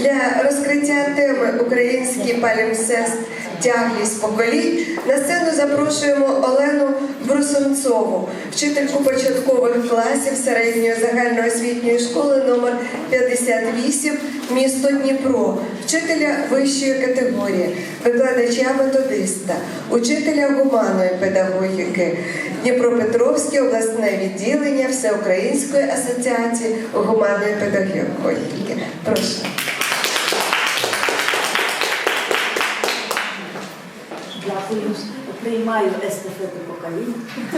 Для розкриття теми Український палімсест тяглість поколінь на сцену запрошуємо Олену Брусунцову, вчительку початкових класів середньої загальноосвітньої школи номер 58 місто Дніпро, вчителя вищої категорії, викладача методиста, учителя гуманної педагогіки, Дніпропетровське обласне відділення Всеукраїнської асоціації гуманної педагогіки. Прошу. Дякую. Приймаю естафету поколінь.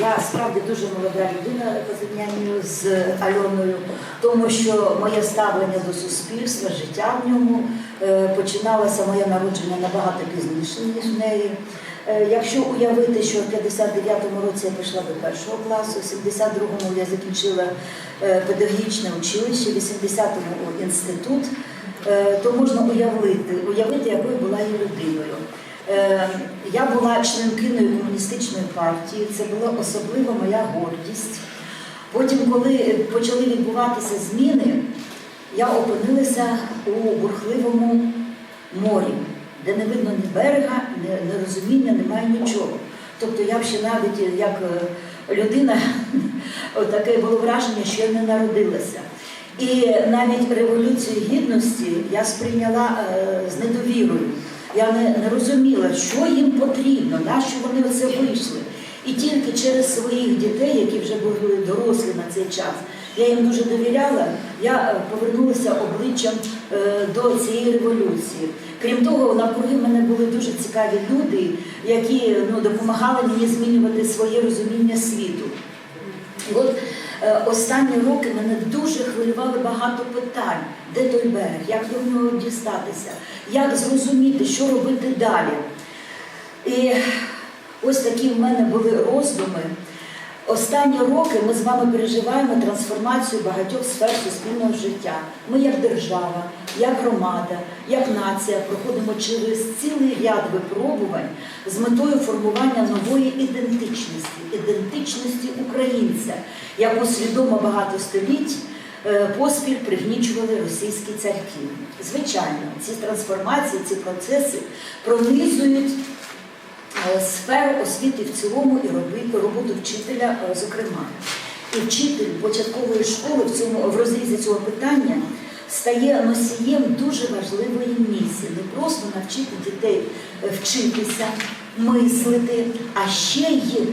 Я справді дуже молода людина по зрівнянню з Альоною, тому що моє ставлення до суспільства, життя в ньому е, починалося моє народження набагато пізніше, ніж в неї. Е, Якщо уявити, що в 59-му році я пішла до першого класу, в 72-му я закінчила е, педагогічне училище, в 80-му інститут, то можна уявити, уявити, якою була я людиною. Е, Я була членкиною комуністичної партії, це була особлива моя гордість. Потім, коли почали відбуватися зміни, я опинилася у бурхливому морі, де не видно ні берега, ні, розуміння, немає нічого. Тобто я ще навіть як е, людина, таке було враження, що я не народилася. І навіть революцію гідності я сприйняла е, з недовірою. Я не, не розуміла, що їм потрібно, на що вони оце вийшли. І тільки через своїх дітей, які вже були дорослі на цей час, я їм дуже довіряла, я е, повернулася обличчям е, до цієї революції. Крім того, навкруги мене були дуже цікаві люди, які ну, допомагали мені змінювати своє розуміння світу. От останні роки мене дуже хвилювали багато питань, де той берег, як до нього дістатися, як зрозуміти, що робити далі. І ось такі в мене були роздуми. Останні роки ми з вами переживаємо трансформацію багатьох сфер суспільного життя. Ми, як держава, як громада, як нація, проходимо через цілий ряд випробувань з метою формування нової ідентичності, ідентичності українця, яку свідомо багато століть е, поспіль пригнічували російські царки. Звичайно, ці трансформації, ці процеси пронизують сферу освіти в цілому і роби- роботу вчителя, е, зокрема. І вчитель початкової школи в цьому в розрізі цього питання стає носієм дуже важливої місії. Не просто навчити дітей е, вчитися, мислити, а ще й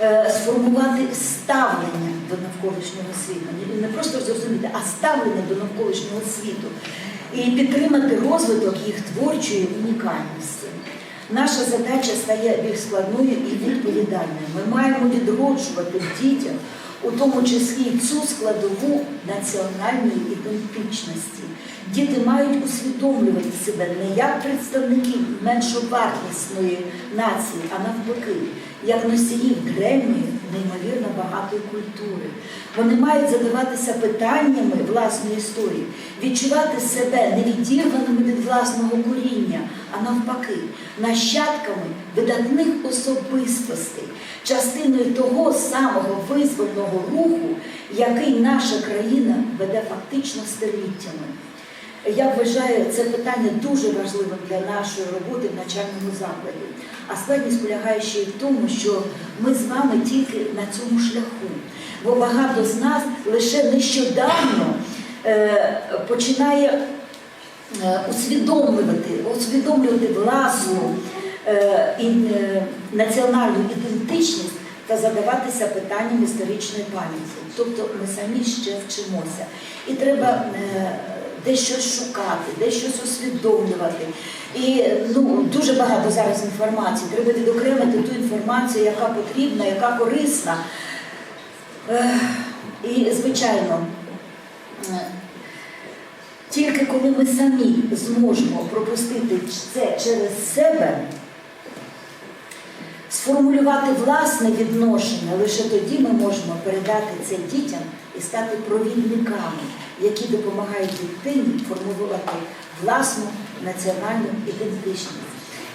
е, сформувати ставлення до навколишнього світу. Не просто зрозуміти, а ставлення до навколишнього світу і підтримати розвиток їх творчої унікальності. Наша задача стає більш складною і відповідальною. Ми маємо відроджувати в дітях, у тому числі цю складову національної ідентичності. Діти мають усвідомлювати себе не як представники меншовартісної нації, а навпаки, як носіїв древньої, неймовірно багатої культури. Вони мають задаватися питаннями власної історії, відчувати себе не відірваними від власного коріння, а навпаки, нащадками видатних особистостей, частиною того самого визвольного руху, який наша країна веде фактично століттями. Я вважаю це питання дуже важливим для нашої роботи в навчальному закладі. А складність полягає ще й в тому, що ми з вами тільки на цьому шляху. Бо багато з нас лише нещодавно е, починає е, усвідомлювати, усвідомлювати власну е, е, національну ідентичність та задаватися питанням історичної пам'яті. Тобто ми самі ще вчимося. І треба е, десь щось шукати, десь щось усвідомлювати. І ну, дуже багато зараз інформації. Треба відокремити ту інформацію, яка потрібна, яка корисна. І, звичайно, тільки коли ми самі зможемо пропустити це через себе, сформулювати власне відношення, лише тоді ми можемо передати це дітям стати провідниками, які допомагають дитині формулювати власну національну ідентичність.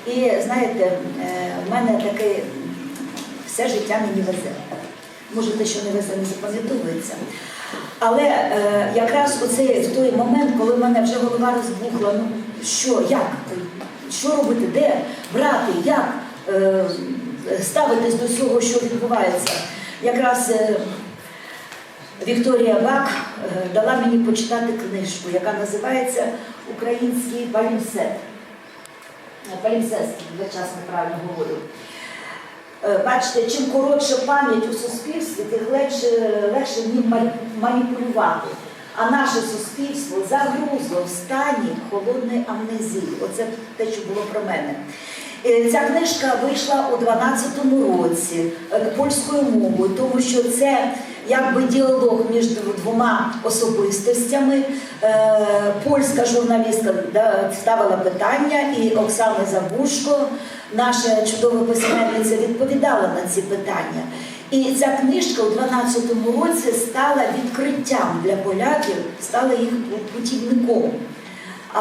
І знаєте, е, в мене таке все життя мені везе. Може, те, що не везе, не запам'ятовується. Але е, якраз оцей в той момент, коли в мене вже голова розбухла, ну що, як, що робити, де брати, як е, ставитись до всього, що відбувається. Якраз е, Вікторія Бак е, дала мені почитати книжку, яка називається Український палімсет. Палімсест, я час неправильно говорю. Е, Бачите, чим коротша пам'ять у суспільстві, тим легше, легше ним ма- маніпулювати. А наше суспільство загрузло в стані холодної амнезії. Оце те, що було про мене. Е, Ця книжка вийшла у 12-му році е, польською мовою, тому що це якби діалог між двома особистостями. Е, Польська журналістка ставила питання, і Оксана Забушко, наша чудова письменниця, відповідала на ці питання. І ця книжка у 12-му році стала відкриттям для поляків, стала їх путівником. А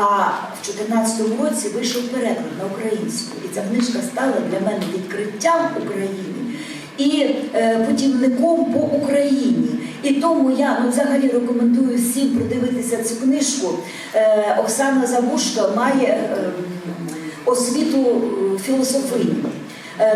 в 2014 році вийшов переклад на українську, і ця книжка стала для мене відкриттям України і е, путівником по Україні. І тому я ну, взагалі рекомендую всім придивитися цю книжку. Е, Оксана Забушка має е, освіту філософині.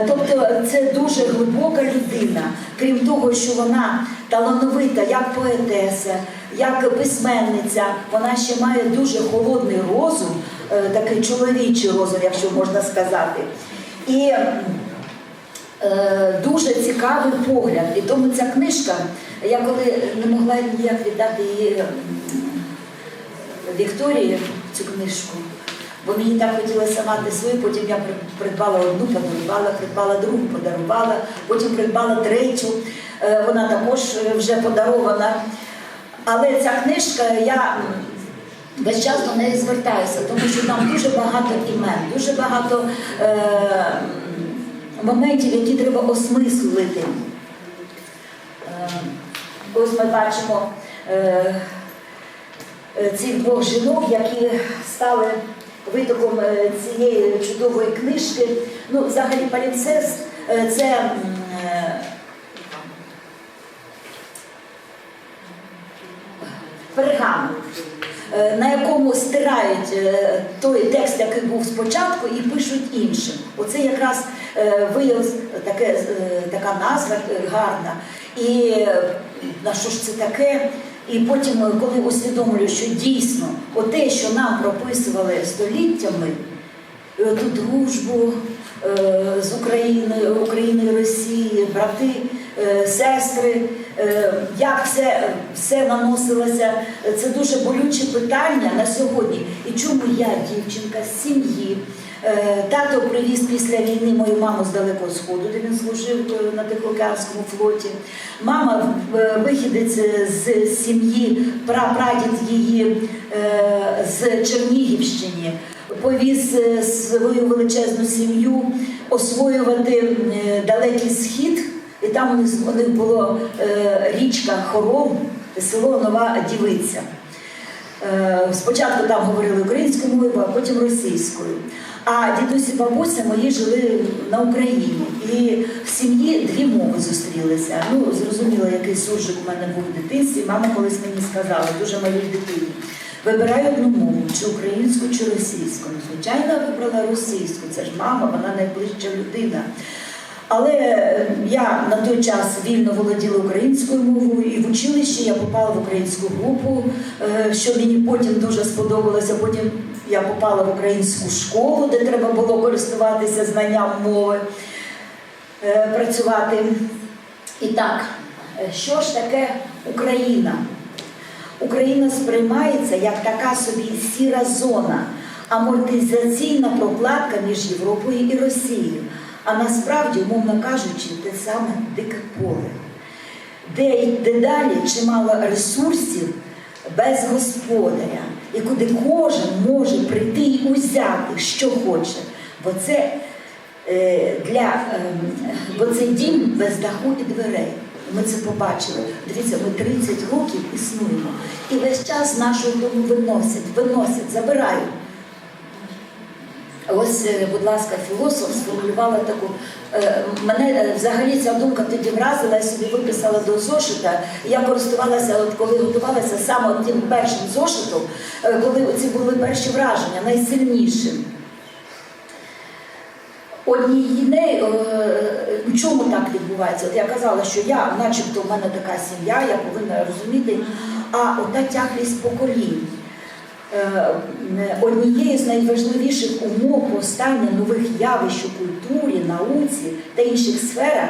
Тобто це дуже глибока людина, крім того, що вона талановита як поетеса, як письменниця, вона ще має дуже холодний розум, такий чоловічий розум, якщо можна сказати. І дуже цікавий погляд. І тому ця книжка, я коли не могла ніяк віддати її Вікторії, цю книжку, бо мені так хотілося мати свою, потім я придбала одну, подарувала, придбала другу, подарувала, потім придбала третю. Е, Вона також е, вже подарована. Але ця книжка, я весь час до неї звертаюся, тому що там дуже багато імен, дуже багато е, моментів, які треба осмислити. Е, ось ми бачимо е, е, цих двох жінок, які стали витоком цієї чудової книжки. Ну, взагалі, палінцест е, це. е, на якому стирають той текст, який був спочатку, і пишуть іншим. Оце якраз е, таке, е, така назва е, гарна. І на що ж це таке? І потім, коли усвідомлюю, що дійсно оте, що нам прописували століттями, ту дружбу з Україною, Україною, Росії, брати, сестри, як все, все наносилося. Це дуже болюче питання на сьогодні. І чому я, дівчинка з сім'ї, тато привіз після війни мою маму з Далекого Сходу, де він служив е, на Тихоокеанському флоті. Мама е, вихідець з сім'ї, прапрадід її е, з Чернігівщини повіз е, свою величезну сім'ю освоювати е, далекий схід, і там у них, е, річка Хорол, село Нова Дівиця. Е, Спочатку там говорили українською мовою, а потім російською. А дідусь і бабуся мої жили на Україні. І в сім'ї дві мови зустрілися. Ну, зрозуміло, який суржик у мене був в дитинстві. Мама колись мені сказала, дуже малій дитині. Вибирай одну мову, чи українську, чи російську. Ну, звичайно, вибрала російську. Це ж мама, вона найближча людина. Але е, я на той час вільно володіла українською мовою, і в училищі я попала в українську групу, е, що мені потім дуже сподобалося. Потім я попала в українську школу, де треба було користуватися знанням мови, е, працювати. І так, е, що ж таке Україна? Україна сприймається як така собі сіра зона, амортизаційна прокладка між Європою і Росією. А насправді, умовно кажучи, те саме дике поле, де дедалі чимало ресурсів без господаря, і куди кожен може прийти і узяти, що хоче. Бо це е, для ем, бо це дім без даху і дверей. Ми це побачили. Дивіться, ми 30 років існуємо. І весь час нашу дому виносять, виносять, забирають. Ось, е, будь ласка, філософ сформулювала таку. е, Мене е, взагалі ця думка тоді вразила, я собі виписала до зошита. Я користувалася, от коли готувалася саме тим першим зошитом, коли ці були перші враження, найсильнішим. Однієї в чому так відбувається? От я казала, що я, начебто, в мене така сім'я, я повинна розуміти, а ота тяглість поколінь. Е, Однією з найважливіших умов повстання нових явищ у культурі, науці та інших сферах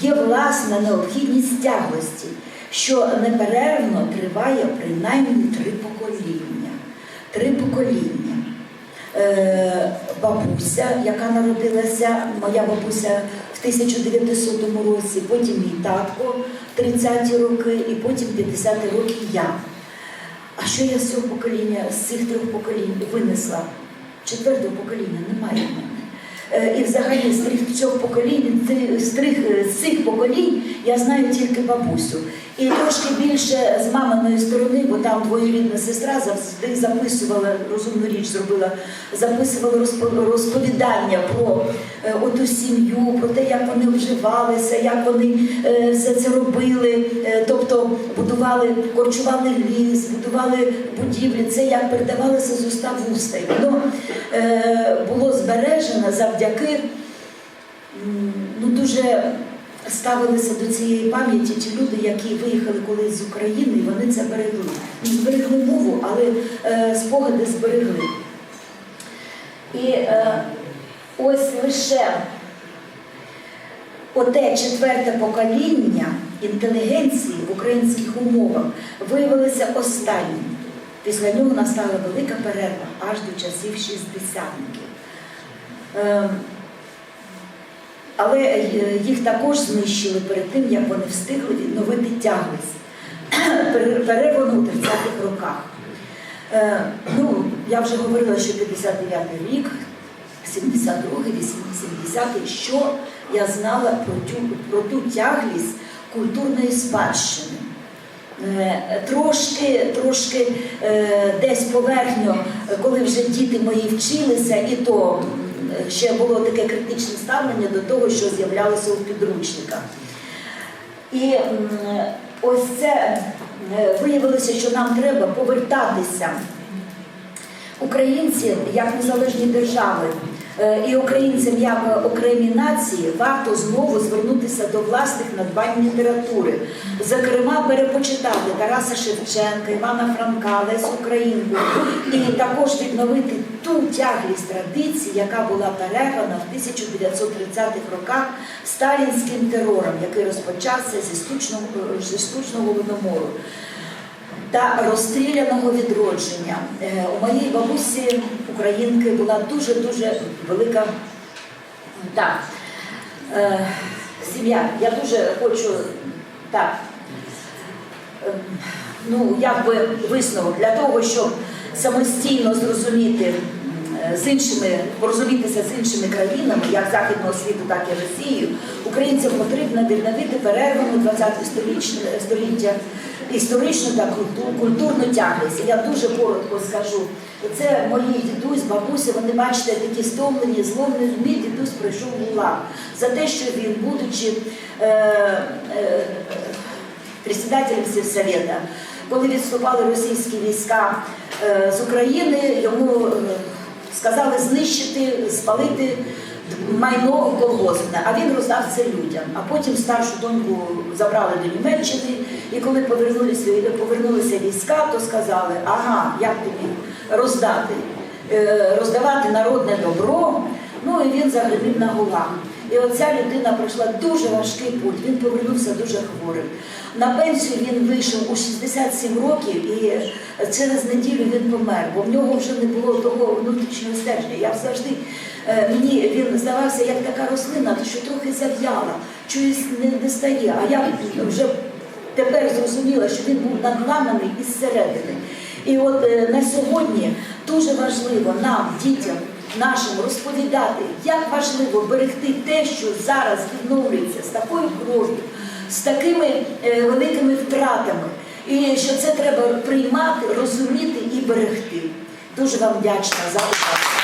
є власна необхідність тяглості, що неперервно триває принаймні три покоління. Три покоління. Е, Бабуся, яка народилася, моя бабуся в 1900 році, потім мій татко 30-ті роки, і потім 50-ті роки я. Що я з цього покоління, з цих трьох поколінь винесла? Четвертого покоління немає в мене. Е, І взагалі з трьох покоління, з трьох е, з цих поколінь я знаю тільки бабусю. І трошки більше з маминої сторони, бо там двоюрідна сестра завжди записувала, розумну річ зробила, записувала розпо- розповідання про е, оту сім'ю, про те, як вони вживалися, як вони е, все це робили, Е, тобто будували, корчували ліс, будували будівлі. Це як передавалося з уста в уста. І воно було збережено завдяки ну, дуже ставилися до цієї пам'яті ті люди, які виїхали колись з України, і вони це берегли. Не зберегли мову, але е, спогади зберегли. І е, ось лише оте четверте покоління інтелігенції в українських умовах виявилося останнім. Після нього настала велика перерва аж до часів шістдесятників. Але е, їх також знищили перед тим, як вони встигли відновити тяглість. Пере- Перервано у 30-х роках. Е, ну, я вже говорила, що 59-й рік, 72-й, 80-й, що я знала про ту, про ту тяглість культурної спадщини. Е, Трошки, трошки десь поверхньо, коли вже діти мої вчилися, і то ще було таке критичне ставлення до того, що з'являлося у підручниках. І ось це е, виявилося, що нам треба повертатися українці як незалежні держави і українцям як окремі нації варто знову звернутися до власних надбань літератури, зокрема перепочитати Тараса Шевченка, Івана Франка, Лесю Українку і також відновити ту тяглість традицій, яка була перервана в 1930-х роках сталінським терором, який розпочався зі штучного голодомору та розстріляного відродження. Е, У моїй бабусі українки була дуже-дуже велика так, е, сім'я. Я дуже хочу так. е, Ну, якби висновок для того, щоб самостійно зрозуміти з іншими, порозумітися з іншими країнами, як Західного світу, так і Росією, українцям потрібно відновити перервану 20 століття історичну та культу- культурну тяглість. Я дуже коротко скажу. Це мої дідусь, бабуся, вони бачите, такі стомлені, зломлені. Мій дідусь пройшов гулаг за те, що він, будучи е, е, председателем сельсовета, коли відступали російські війська е, з України, йому е, сказали знищити, спалити майно колгоспне, а він роздав це людям. А потім старшу доньку забрали до Німеччини, і коли повернулися, повернулися війська, то сказали, ага, як тобі роздати, Е, роздавати народне добро. Ну і він загримів на гулаг. І оця людина пройшла дуже важкий путь. Він повернувся дуже хворий. На пенсію він вийшов у 67 років, і через неділю він помер, бо в нього вже не було того внутрішнього стержня. Я завжди е, мені він здавався як така рослина, що трохи зав'яла, чогось не достає. А я вже тепер зрозуміла, що він був надламаний із середини. І от е, на сьогодні дуже важливо нам, дітям нашим, розповідати, як важливо берегти те, що зараз відновлюється з такою кров'ю, з такими е, великими втратами. І що це треба приймати, розуміти і берегти. Дуже вам вдячна за увагу.